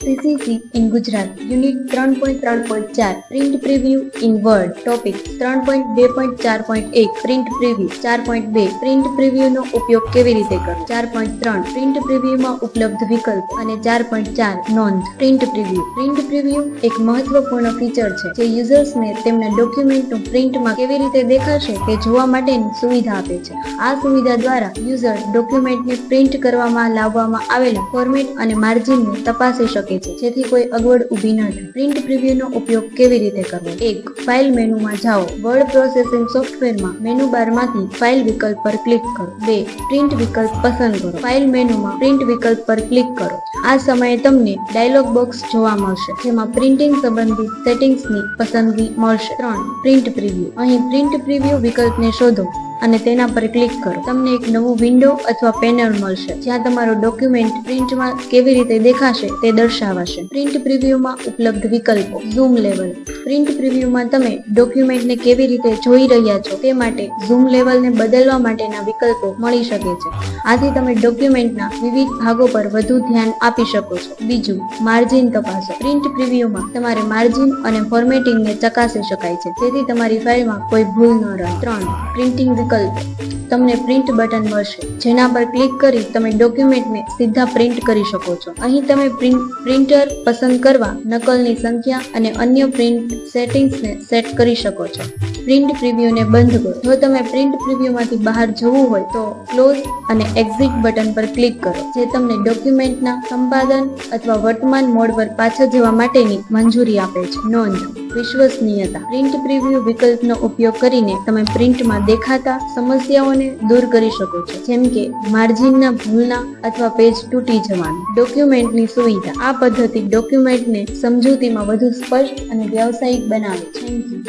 CCC in Gujarat, Unit ત્રણ point ત્રણ point ચાર print preview in word topic ત્રણ પોઈન્ટ બે પોઈન્ટ ચાર પોઈન્ટ એક પ્રિન્ટ પ્રિવ્યુ ચાર પોઈન્ટ બે પ્રિન્ટ પ્રિવ્યુનો ઉપયોગ કેવી રીતે કરવો ચાર પોઈન્ટ ત્રણ પ્રિન્ટ પ્રિવ્યુમાં ઉપલબ્ધ વિકલ્પ અને ચાર પોઈન્ટ ચાર નોંધ. પ્રિન્ટ પ્રિવ્યુ પ્રિન્ટ પ્રિવ્યુ એક મહત્વપૂર્ણ ફીચર છે જે યુઝર્સને તેમના ડોક્યુમેન્ટનું પ્રિન્ટમાં કેવી રીતે દેખાશે તે જોવા માટેની સુવિધા આપે છે. આ સુવિધા દ્વારા યુઝર ડોક્યુમેન્ટને પ્રિન્ટ કરવામાં લાવવામાં આવેલા ફોર્મેટ અને માર્જિનને તપાસી શકે છે. જેથી કોઈ અગવડ ઊભી ન થાય. પ્રિન્ટ પ્રિવ્યુનો ઉપયોગ કેવી રીતે કરવો? એક, ફાઇલ મેનુમાં જાઓ. વર્ડ પ્રોસેસિંગ સોફ્ટવેરમાં મેનુ બારમાંથી ફાઇલ વિકલ્પ પર ક્લિક કરો. બે, પ્રિન્ટ વિકલ્પ પસંદ કરો. ફાઇલ મેનુમાં પ્રિન્ટ વિકલ્પ પર ક્લિક કરો. આ સમયે તમને ડાયલોગ બોક્સ જોવા મળશે. જેમાં પ્રિન્ટિંગ સંબંધિત સેટિંગ્સની પસંદગી મળશે. ત્રણ પ્રિન્ટ પ્રિવ્યુ અહીં પ્રિન્ટ પ્રિવ્યુ વિકલ્પને શોધો અને તેના પર ક્લિક કરો. તમને એક નવું વિન્ડો અથવા પેનલ મળશે, જ્યાં તમારો ડોક્યુમેન્ટ પ્રિન્ટમાં કેવી રીતે દેખાશે તે દર્શાવાશે. પ્રિન્ટ પ્રિવ્યુમાં ઉપલબ્ધ વિકલ્પો. ઝૂમ લેવલ પ્રિન્ટ પ્રિવ્યુમાં તમે ડોક્યુમેન્ટને કેવી રીતે જોઈ રહ્યા છો તે માટે ઝૂમ લેવલને બદલવા માટેના વિકલ્પો મળી શકે છે. આથી તમે ડોક્યુમેન્ટના વિવિધ ભાગો પર વધુ ધ્યાન આપી શકો છો. બીજું, માર્જિન તપાસો. પ્રિન્ટ પ્રિવ્યુમાં તમારે માર્જિન અને ફોર્મેટિંગને ચકાસી શકાય છે. જેથી તમારી ફાઇલમાં કોઈ ભૂલ ન રહે. ત્રણ, પ્રિન્ટિંગ વિકલ્પ. તમને પ્રિન્ટ બટન મળશે. જેના પર ક્લિક કરી તમે ડોક્યુમેન્ટને સીધા પ્રિન્ટ કરી શકો છો. અહીં તમે પ્રિન્ટ પ્રિન્ટર પસંદ કરવા, નકલની સંખ્યા અને અન્ય પ્રિન્ટ સેટિંગ્સને સેટ કરી શકો છો. પ્રિન્ટ પ્રિવ્યુને બંધ કરો. જો તમે પ્રિન્ટ પ્રિવ્યુમાંથી બહાર જવું હોય તો ક્લોઝ અને એક્ઝિટ બટન પર ક્લિક કરો, જે તમને ડોક્યુમેન્ટના સંપાદન અથવા વર્તમાન મોડ પર પાછા જવા માટેની મંજૂરી આપે છે. નોંધ. વિશ્વસનીયતા. પ્રિન્ટ પ્રિવ્યુ વિકલ્પનો ઉપયોગ કરીને તમે પ્રિન્ટમાં દેખાતા સમસ્યાઓને દૂર કરી શકો છો. જેમ કે, માર્જિનના ભૂલના અથવા પેજ તૂટી જવાનું. ડોક્યુમેન્ટની સુવિધા. આ પદ્ધતિ ડોક્યુમેન્ટને સમજૂતીમાં વધુ સ્પષ્ટ અને વ્યવસાયિક બનાવે છે.